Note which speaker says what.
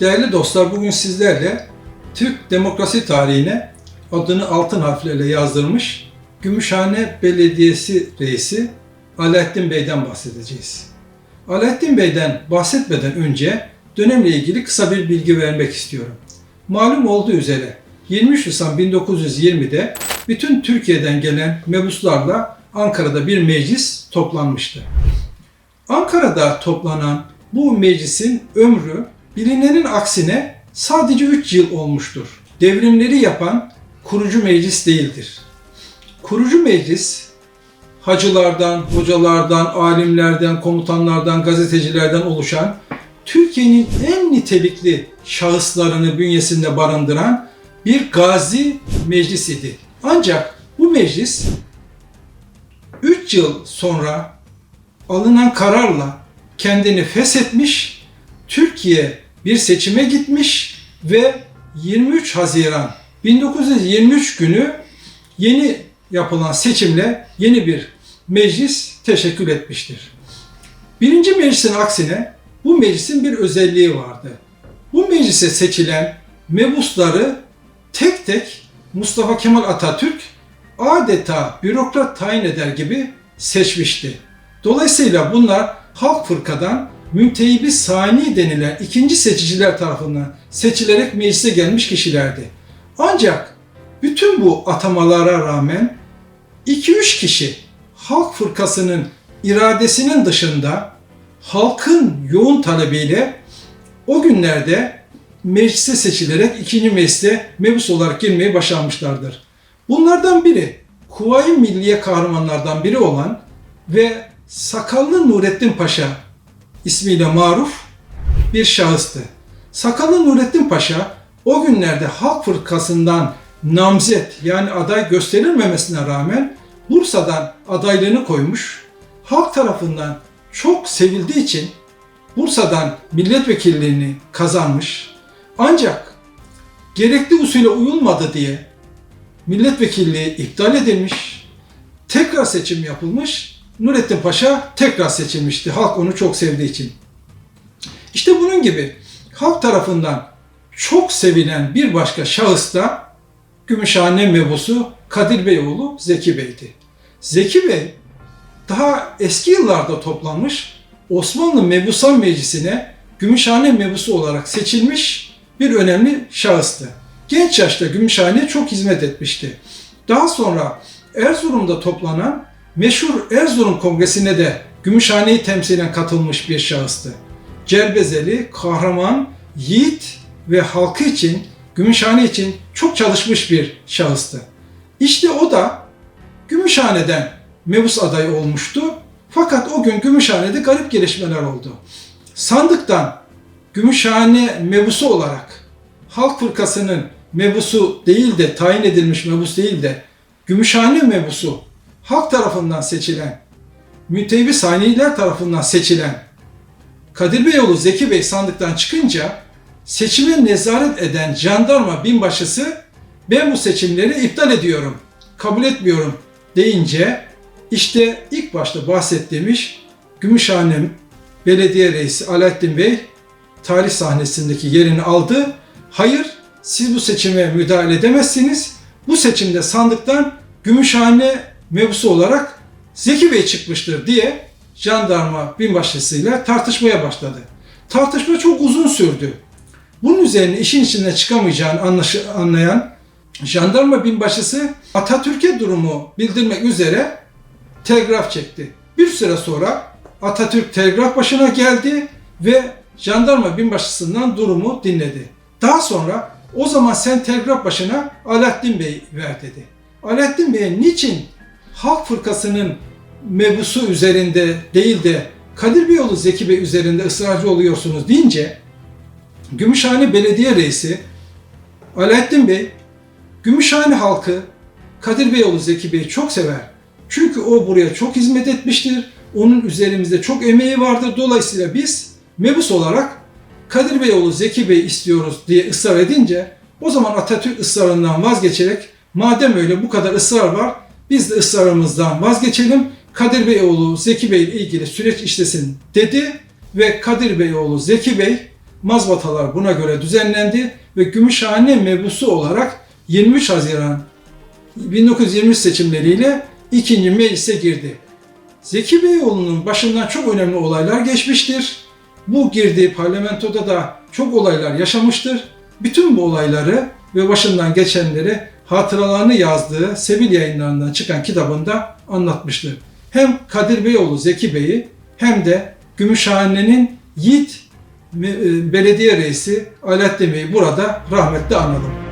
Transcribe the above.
Speaker 1: Değerli dostlar bugün sizlerle Türk demokrasi tarihine adını altın harflerle yazdırmış Gümüşhane Belediyesi Reisi Alaaddin Bey'den bahsedeceğiz. Alaaddin Bey'den bahsetmeden önce dönemle ilgili kısa bir bilgi vermek istiyorum. Malum olduğu üzere 23 Nisan 1920'de bütün Türkiye'den gelen mebuslarla Ankara'da bir meclis toplanmıştı. Ankara'da toplanan bu meclisin ömrü bilinenin aksine sadece 3 yıl olmuştur. Devrimleri yapan kurucu meclis değildir. Kurucu meclis hacılardan, hocalardan, alimlerden, komutanlardan, gazetecilerden oluşan Türkiye'nin en nitelikli şahıslarını bünyesinde barındıran bir gazi meclis idi. Ancak bu meclis 3 yıl sonra alınan kararla kendini feshetmiş, Türkiye bir seçime gitmiş ve 23 Haziran 1923 günü yeni yapılan seçimle yeni bir meclis teşekkül etmiştir. Birinci meclisin aksine bu meclisin bir özelliği vardı. Bu meclise seçilen mebusları tek tek Mustafa Kemal Atatürk adeta bürokrat tayin eder gibi seçmişti. Dolayısıyla bunlar halk fırkadan münteybi sani denilen ikinci seçiciler tarafından seçilerek meclise gelmiş kişilerdi. Ancak bütün bu atamalara rağmen 2-3 kişi halk fırkasının iradesinin dışında halkın yoğun talebiyle o günlerde meclise seçilerek ikinci meclise mebus olarak girmeyi başarmışlardır. Bunlardan biri Kuvayi Milliye kahramanlardan biri olan ve Sakallı Nurettin Paşa ismiyle maruf bir şahıstı. Sakallı Nurettin Paşa o günlerde halk fırkasından namzet yani aday gösterilmemesine rağmen Bursa'dan adaylığını koymuş. Halk tarafından çok sevildiği için Bursa'dan milletvekilliğini kazanmış. Ancak gerekli usule uyulmadı diye milletvekilliği iptal edilmiş. Tekrar seçim yapılmış. Nurettin Paşa tekrar seçilmişti. Halk onu çok sevdiği için. İşte bunun gibi halk tarafından çok sevilen bir başka şahıs da Gümüşhane mebusu Kadir Beyoğlu Zeki Bey'di. Zeki Bey daha eski yıllarda toplanmış Osmanlı Mebusan Meclisi'ne Gümüşhane mebusu olarak seçilmiş bir önemli şahıstı. Genç yaşta Gümüşhane'ye çok hizmet etmişti. Daha sonra Erzurum'da toplanan meşhur Erzurum Kongresi'ne de Gümüşhane'yi temsilen katılmış bir şahıstı. Cerbezeli, kahraman, yiğit ve halkı için, Gümüşhane için çok çalışmış bir şahıstı. İşte o da Gümüşhane'den mebus adayı olmuştu. Fakat o gün Gümüşhane'de garip gelişmeler oldu. Sandıktan Gümüşhane mebusu olarak Halk Fırkası'nın mebusu değil de tayin edilmiş mebus değil de Gümüşhane mebusu halk tarafından seçilen mütevvi saniyeler tarafından seçilen Kadir Beyoğlu Zeki Bey sandıktan çıkınca seçime nezaret eden jandarma binbaşısı ben bu seçimleri iptal ediyorum, kabul etmiyorum deyince işte ilk başta bahsettiğimiz Gümüşhane Belediye Reisi Alaaddin Bey tarih sahnesindeki yerini aldı. Hayır, siz bu seçime müdahale edemezsiniz. Bu seçimde sandıktan Gümüşhane mebusu olarak Zeki Bey çıkmıştır diye jandarma binbaşısıyla tartışmaya başladı. Tartışma çok uzun sürdü. Bunun üzerine işin içinden çıkamayacağını anlaşı- anlayan jandarma binbaşısı Atatürk'e durumu bildirmek üzere telgraf çekti. Bir süre sonra Atatürk telgraf başına geldi ve jandarma binbaşısından durumu dinledi. Daha sonra o zaman sen telgraf başına Alaaddin Bey ver dedi. Alaaddin Bey'e niçin Halk Fırkası'nın mebusu üzerinde değil de Kadir Beyoğlu Zeki Bey üzerinde ısrarcı oluyorsunuz deyince Gümüşhane Belediye Reisi Alaaddin Bey Gümüşhane halkı Kadir Beyoğlu Zeki Bey'i çok sever. Çünkü o buraya çok hizmet etmiştir. Onun üzerimizde çok emeği vardır. Dolayısıyla biz mebus olarak Kadir Beyoğlu Zeki Bey istiyoruz diye ısrar edince o zaman Atatürk ısrarından vazgeçerek madem öyle bu kadar ısrar var biz de ısrarımızdan vazgeçelim. Kadir Beyoğlu Zeki Bey ile ilgili süreç işlesin dedi ve Kadir Beyoğlu Zeki Bey mazbatalar buna göre düzenlendi ve Gümüşhane mebusu olarak 23 Haziran 1923 seçimleriyle ikinci meclise girdi. Zeki Beyoğlu'nun başından çok önemli olaylar geçmiştir. Bu girdiği parlamentoda da çok olaylar yaşamıştır. Bütün bu olayları ve başından geçenleri hatıralarını yazdığı Sevil yayınlarından çıkan kitabında anlatmıştır. Hem Kadir Beyoğlu Zeki Bey'i hem de Gümüşhane'nin Yiğit e, belediye reisi Alaaddin Bey'i burada rahmetle analım.